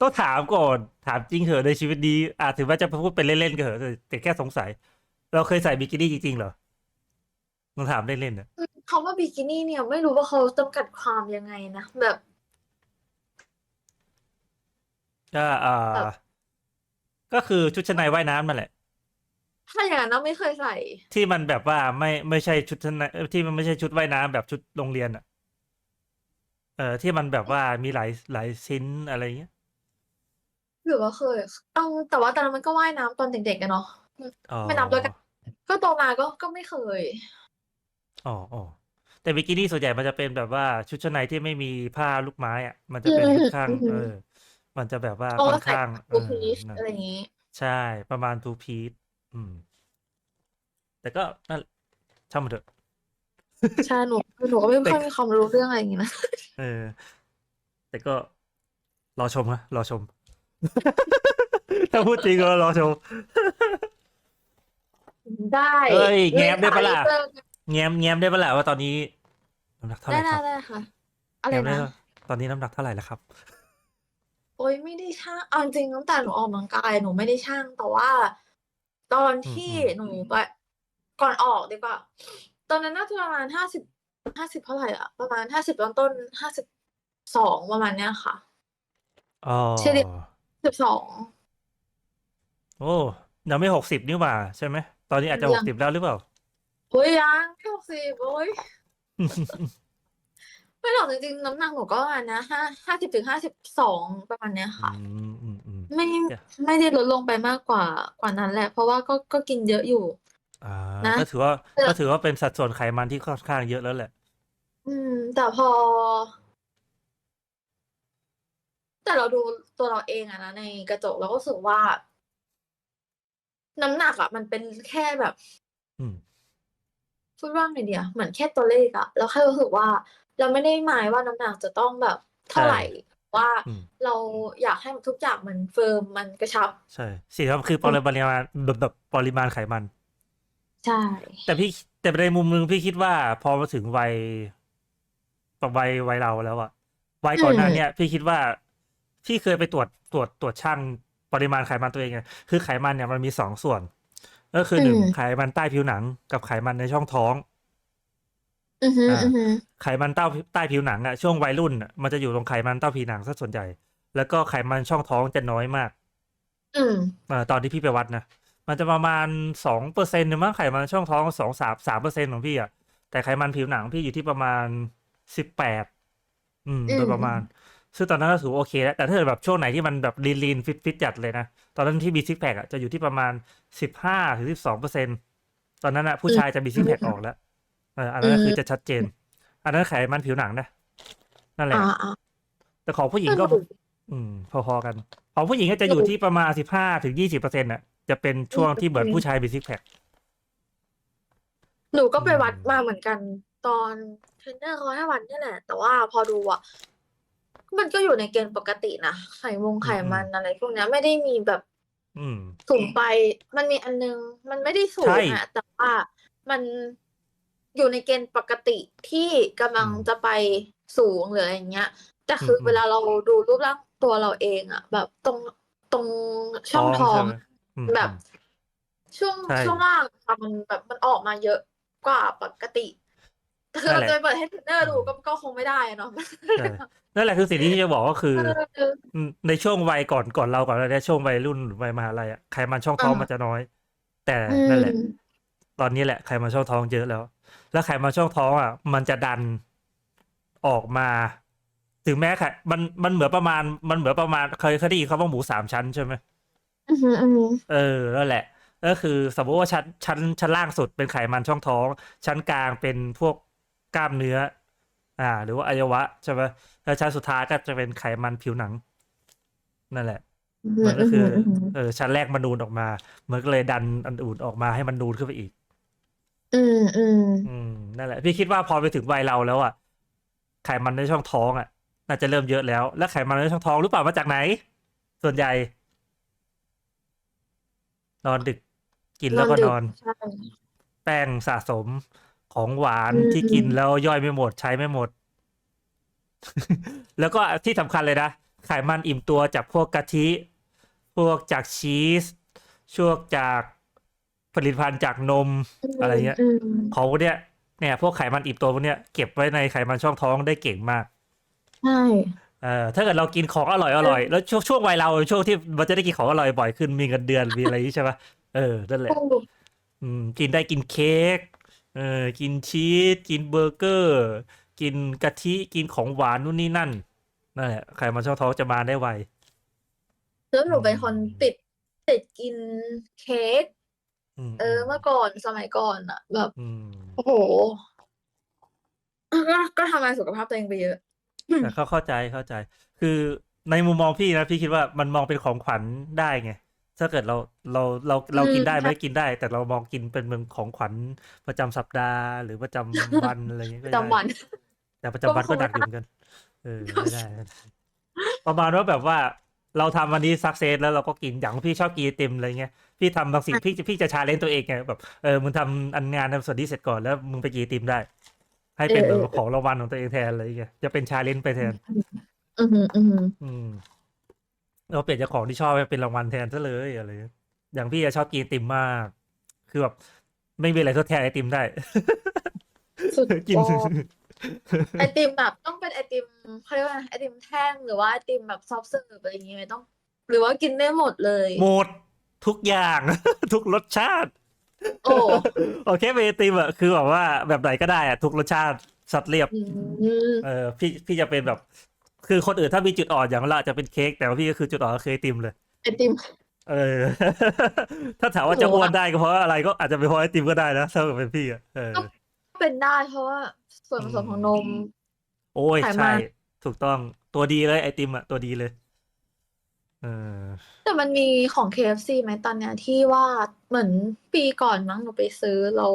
ต้องถามก่อน ถามจริงเหอะในชีวิตนี้อาจถือว่าจะพูดเป็นเล่นๆก็เหอะแต่แต่แค่สงสัย เราเคยใส่บิกินี่จริงๆเหรอลองถามเล่นๆนะคำว่าบิกินี่เนี่ยไม่รู้ว่าเขาจำกัดความยังไงนะ แบบก็อ่าแบบก็คือชุดชั้นในว่ายน้ำนั่นแหละ ถ้าอย่างนั้นเราไม่เคยใส่ ที่มันแบบว่าไม่ไม่ใช่ชุดชั้นในเอ่อที่มันไม่ใช่ชุดว่ายน้ำแบบชุดโรงเรียนอะ เออที่มันแบบว่ามีหลายหลายชิ้นอะไรเงี้ย หรือว่าเคยเอาแต่ว่าตอนนั้นมันก็ว่ายน้ำตอนเด็กๆกันเนาะ อ๋อ ไม่นับด้วยกัน ก็โตมาก็ก็ไม่เคย อ๋ออ๋อแต่บิกินี่ส่วนใหญ่มันจะเป็นแบบว่าชุดชั้นในที่ไม่มีผ้าลูกไม้อะมันจะเป็นอืมค่อนข้างอืม เออ มันจะแบบว่าโอ้ค่อนใส่ข้างทูเอพีอชนั่นอะไรอย่างนี้ ใช่ประมาณทูพีซอืม แต่ก็นั่นช่างมันเถอะ ใช่หนูหนูก็ไม่แต่ ค่อยมีความรู้เรื่องอะไรอย่างนี้นะ เออ แต่ก็รอชมนะรอชม ถ้าพูดจริงก็รอชม ได้เอ้ยแง้มได้ปะล่ะเออแง้มแง้มได้ปะล่ะว่าตอนนี้น้ำหนักเท่าไหได้ร่ได้ครับได้ค่ะ อะไรแง้มได้นะ ปะตอนนี้น้ำหนักเท่าไหร่แล้วครับ โอ้ยไม่ได้ช่างเอาจริงๆตั้งแต่หนูออกกำลังกายหนูไม่ได้ช่างแต่ว่า ตอนที่อืมหนูไปก่อนออกดีกว่า ตอนนั้นน่าจะประมาณห้าสิบห้าสิบเท่าไหร่อะประมาณห้าสิบต้นต้นห้าสิบสองประมาณเนี้ยค่ะ อ๋อเฉลี่ย สิบสอง โอ้ยังไม่หกสิบนี่หว่า ใช่ไหม ตอนนี้อาจจะหยักง สิบแล้วหรือเปล่า โอ้ยยังแค่หกสิบโอ้ยไม่หรอกจริงๆน้ำหนักหนูก็ประมาณนะห้าห้าสิบถึงห้าสิบสองประมาณเนี้ยค่ะ อืมอืมอืม ไม่เดี๋ยวไม่ได้ลดลงไปมากกว่ากว่านั้นแหละ เพราะว่าก็ก็กินเยอะอยู่ อ่านะก็ถือว่าเออ ก็ถือว่าเป็นสัดส่วนไขมันที่ค่อนข้างเยอะแล้วแหละ อืม แต่พอ แต่เราดูตัวเราเองอะนะในกระจกเราก็รู้สึกว่า น้ำหนักอะมันเป็นแค่แบบ อืม พูดว่าไงเดียเหมือนแค่ตัวเลขอะเราแค่รู้สึกว่า เราไม่ได้หมายว่าน้ำหนักจะต้องแบบเท่าไหร่ว่า อืม เราอยากให้ทุกอย่างมันเฟิร์มมันกระชับ ใช่สิ่งที่สำคัญคือปริปริมาณแบบแบบปริมาณไขมัน ใช่ แต่พี่แต่ในมุมนึงพี่คิดว่าพอมาถึงวัยวัยวัยเราแล้วอะวัยก่อนหน้าเนี้ยพี่คิดว่า พี่เคยไปตรวจตรวจตรวจช่างปริมาณไขมันตัวเองไงคือไขมันเนี่ยมันมีสองส่วน ก็คือหนึ่งไขมันใต้ผิวหนัง กับไขมันในช่องท้องอือฮึอ่าอือฮึไขมันใต้ใต้ผิวหนังอะช่วงวัยรุ่นอะมันจะอยู่ตรงไขมันใต้ผิวหนังซะส่วนใหญ่ แล้วก็ไขมันช่องท้องจะน้อยมากอืมเออตอนที่พี่ไปวัดนะมันจะประมาณสองเปอร์เซ็นต์มั้งไขมันช่องท้องสองสามสามเปอร์เซ็นของพี่อะแต่ไขมันผิวหนังพี่อยู่ที่ประมาณสิบแปดอืมอืมโดยประมาณ ซึ่งตอนนั้นก็ถือว่าโอเคแล้ว แต่ถ้าเกิดแบบช่วงไหนที่มันแบบลีนลีนฟิตฟิตจัดเลยนะ ตอนนั้นที่มีซิกแพคอะจะอยู่ที่ประมาณสิบห้าถึงสิบสองเปอร์เซ็นตอนนั้นอะผู้ชายจะมีซิกแพคออกแล้วเอออันนั้นก็คือจะชัดเจน อันนั้นไขมันผิวหนังนะนั่นแหละอ่าอ่าแต่ของผู้หญิงก็ อืม พอๆกัน ของผู้หญิงก็จะอยู่ที่ประมาณสิบห้าถึงยี่สิบเปอร์เซ็นต์น่ะจะเป็นช่วงที่เหมือนผู้ชายมีซิกแพคหนูก็ไปวัดอืมมาเหมือนกัน ตอนเทรนเนอร์เขาให้วัดนี่แหละ แต่ว่าพอดูอะ มันก็อยู่ในเกณฑ์ปกตินะไขมงไขมันอะไรพวกเนี้ยไม่ได้มีแบบอืม สูงไป มันมีอันนึง มันไม่ได้สูใช่งอะแต่ว่ามันอยู่ในเกณฑ์ปกติที่กำลังอืมจะไปสูงหรืออะไรอย่างเงี้ย แต่คืออมเวลาเราดูรูปร่างตัวเราเองอะแบบตรงตรงช่องท้องใช่ไหมอืม แบบช่วงใช่ ช่วงล่างอะมันแบบมันออกมาเยอะกว่าปกติ แต่คือนั่เรานแหละจะไปเปิดให้เทรนเนอร์ดูอืมก็ก็คงไม่ได้อะเนาะใช่นั่นแหละคือสิ่งที่พี่จะบอกก็คือเอออืมในช่วงวัยก่อนก่อนเราก่อนเราได้ช่วงวัยรุ่นหรือวัยมหาลัยอะไขมันช่องท้องอ่ามัมันจะน้อย แต่อืนั่นแหละมตอนนี้แหละไขมันช่องท้องเยอะแล้ว แล้วไขมันช่องท้องอะ มันจะดันออกมา ถึงแม้ไขมันมันเหมือนประมาณ มันเหมือนประมาณเคยเคยได้ยินคำว่าหมูสามชั้นใช่ไหมอือหืออือหือเออนั่นแหละก็คือสมมติว่าชั้นชั้นชั้นล่างสุดเป็นไขมันช่องท้อง ชั้นกลางเป็นพวก กล้ามเนื้อ อ่า หรือว่าอวัยวะใช่ไหมแล้วชั้นสุดท้ายก็จะเป็นไขมันผิวหนัง นั่นแหละอือหืมัอนก็คืออือหือ เออ ชั้นแรกมันนูนออกมา มันก็เลยดันอันอื่นออกมาให้มันนูนขึ้นไปอีก อืมอืมอืมนั่นแหละ พี่คิดว่าพอไปถึงวัยเราแล้วอะ ไขมันในช่องท้องอะ น่าจะเริ่มเยอะแล้ว แล้วไขมันในช่องท้องรู้เปล่ามาจากไหน ส่วนใหญ่ นอนดึกกินแล้วก็ดึนอนใช่แป้งสะสม ของหวานอืม ที่กินแล้วย่อยไม่หมดใช้ไม่หมด แล้วก็ที่สำคัญเลยนะไขมันอิ่มตัวจากพวกกะทิ พวกจากชีสช่วงจากผลิตภัณฑ์จากนม อะไรเงี้ย มของพวกเนี้ยเนี่ย พวกไขมันอิ่มตัวพวกเนี้ยเก็บไว้ในไขมันช่องท้องได้เก่งมาก ใช่ เออถ้าเกิดเรากินของอร่อยอร่อยแล้วช่วงช่วงวัยเราช่วงที่มันจะได้กินของอร่อยบ่อยขึ้นมีเงินเดือนมีอะไรอย่างนี้ใช่ปะเออนั่นแหละ ถูกอืมกินได้กินเค้ก เออกินชีสกินเบอร์เกอร์ กินกะทิกินของหวานนู่นนี่นั่นนั่นแหละไขมันช่องท้องจะมาได้ไวแล้วหนูเป็นคนติดติดกินเค้กอืมเออเมื่อก่อนสมัยก่อนอะแบบอืมโอ้โหก็ก็ทำลายสุขภาพตัวเองไปเยอะ แต่เขาเข้าใจเข้าใจ คือในมุมมองพี่นะพี่คิดว่ามันมองเป็นของขวัญได้ไง ถ้าเกิดเราเราเราเรากินได้อืมไหมกินได้ แต่เรามองกินเป็นเหมือนของขวัญประจำสัปดาห์ หรือประจำวันอะไรอย่างเงี้ยปก็ระได้จำวัน แต่ประจำวันก็หนักอยู่เหมือนกัน เออไม่ได้ ประมาณว่าแบบว่า เราทำวันนี้สักเซสแล้วเราก็กินอย่างพี่ชอบกินไอติมอะไรเงี้ยพี่ทำบางสิ่งพี่จะพี่จะชาเลนจ์ตัวเองไงแบบเออมึงทำอันงานทำส่วนนี้เสร็จก่อนแล้วมึงไปกินไอติมได้ ให้เป็นเออแบบเออของรางวัลของตัวเองแทนอะไรเงี้ยจะเป็นชาเลนจ์ไปแทน อือหืออือหืออืม เราเปลี่ยนจากของที่ชอบให้เป็นรางวัลแทนซะเลยอะไรเงี้ยอย่างพี่จะชอบกินไอติมมาก คือแบบไม่มีอะไรทดแทนไอติมได้ สุดกิน ยอดไอติมแบบต้องเป็นไอติมเขาเรียกว่าไงไอติมแท่งหรือว่าไอติมแบบซอฟต์เสิร์ฟอะไรอย่างเงี้ยไม่ต้อง หรือว่ากินได้หมดเลย หมดทุกอย่าง ทุกรสชาติ โอ้โอเคเบติมอะคือแบบว่าแบบไหนก็ได้อะทุกรสชาติสัตว์เรียบ อืมเออพี่พี่จะเป็นแบบ คือคนอื่นถ้ามีจุดอ่อนอย่างเราอาจจะเป็นเค้กแต่ว่าพี่ก็คือจุดอ่อนก็คือไอติมเลย ไอติม เออ ถ้าถามว่าจะอ้วนได้ก็เพราะอะไรก็อาจจะเป็นเพราะไอติมก็ได้นะถ้าเกิดเป็นพี่อะเออเป็นได้เพราะว่าส่วนผสมของนม โอ้ยไขมันใช่ ถูกต้องตัวดีเลยไอติมอะตัวดีเลยเออแต่มันมีของ KFC ไหมตอนเนี้ยที่ว่าเหมือนปีก่อนมั้งหนูไปซื้อแล้ว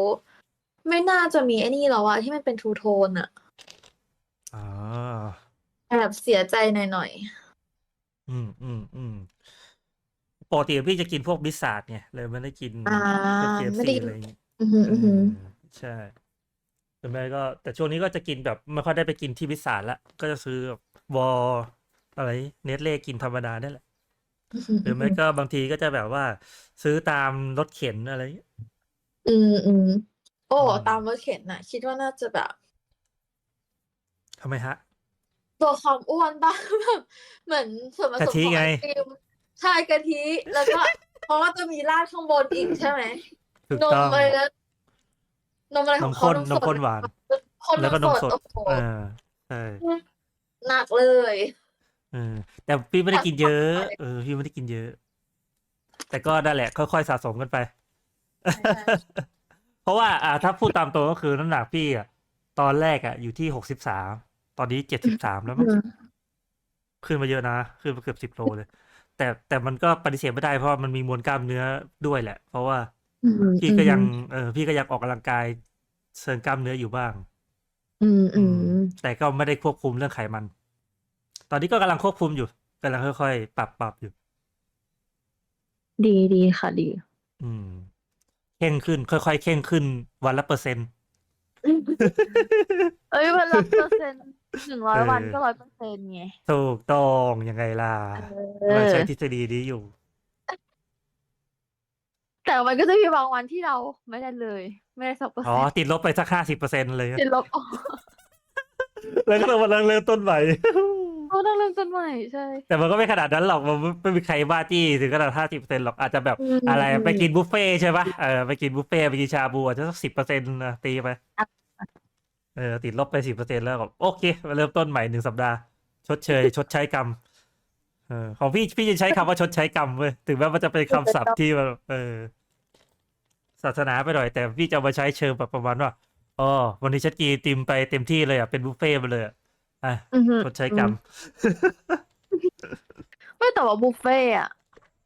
ไม่น่าจะมีไอ้นี่แล้วอะที่มันเป็นทูโทนอะอ๋อ แอบเสียใจหน่อยอืมอืมอืมปกติพี่จะกินพวกบิสซาร์ดไงเลยไม่ได้กินๆ อ่าพวก KFC ไม่ได้อะไรอย่างงี้อือหืออือหือเออใช่แต่แม่ก็ แต่ช่วงนี้ก็จะกินแบบไม่ค่อยได้ไปกินที่พิซซ่าละก็จะซื้อแบบวอลอะไรเนสเล่กินธรรมดาได้แหละ หรือไม่ก็บางทีก็จะแบบว่า ซื้อตามรถเข็นอะไรอย่างเงี้ย อืมอืมโอ้อืม ตามรถเข็นน่ะ คิดว่าน่าจะแบบ ทำไมฮะ ตัวความอ้วนบ้างแบบเหมือนส่วนผสมกะทิของไง ไอติมใช่กะทิแล้วก็ เพราะว่าจะมีราดข้างบนอีกใช่ไหมถูกนมต้อง อะไรนะนมอะไรนขอมงข้นเขานมข้นหวาน คนแล้วก็นมสดโอ้โหเออใช่หนักเลย เออแต่พี่ไม่ได้กินเยอะใช่เออพี่ไม่ได้กินเยอะ แต่ก็นั่นแหละ ค่อย ๆ สะสมกันไป เพราะว่าอ่าถ้าพูดตามตัวก็คือน้ำหนักพี่อะตอนแรกอะอยู่ที่หกสิบสาม ตอนนี้เจ็ดสิบสามแล้วมั้งอืมขึ้นมาเยอะนะขึ้นมาเกือบสิบโลเลย แต่แต่มันก็ปฏิเสธไม่ได้เพราะมันมีมวลกล้ามเนื้อด้วยแหละ เพราะว่าอืมพี่ก็ยังเออพี่ก็ยังออกกำลังกายเสริมกล้ามเนื้ออยู่บ้าง อืมอืมแต่ก็ไม่ได้ควบคุมเรื่องไขมัน ตอนนี้ก็กำลังควบคุมอยู่กำลังค่อยๆปรับปรับอยู่ ดีดีค่ะดี อืมเข่งขึ้น ค่อยๆเข่งขึ้นวันละเปอร์เซ็นต์เอ้ยวันละเปอร์เซ็นต์ หนึ่งร้อยเออวันก็ร้อยเปอร์เซ็นต์ไง ถูกต้องยังไงล่ะเอเราอใช้ทฤษฎีนี้อยู่ แต่มันก็จะมีบางวันที่เราไม่ได้เลย ไม่ได้สักเปอร์อ๋อ เซ็นต์ติดลบไปสักห้าสิบเปอร์เซ็นต์เลย ติดลบอ๋อแล้วก็ต้องมาเริ่มต้นใหม่ เราต้องเริ่มต้นใหม่ใช่ แต่มันก็ไม่ขนาดนั้นหรอก มันไม่ไม่มีใครบ้าจี้ถึงขนาดห้าสิบเปอร์เซ็นต์หรอก อาจจะแบบอืม อะไรอืมไปกินบุฟเฟ่ต์ใช่ปะเออ ไปกินบุฟเฟ่ต์ไปกินชาบูอาจจะสักสิบเปอร์เซ็นต์นะตีไป เออติดลบไปสิบเปอร์เซ็นต์แล้วก็โอเคมาเริ่มต้นใหม่หนึ่งสัปดาห์ ชดเชย ชดใช้กรรมเออของพี่พี่จะใช้คำว่าชดใช้กรรมเว้ยถึงแม้มันจะเป็นคำศัพท์ที่มันเออ ศาสนาไปหน่อย แต่พี่จะเอามาใช้เชิงแบบประมาณว่าอ๋อวันนี้ฉันกินไอติมไปเต็มที่เลยอะเป็นบุฟเฟ่ต์ไปเลยอะอะอือหือชดใช้กรรมไม่แต่ว่าบุฟเฟ่ต์อะ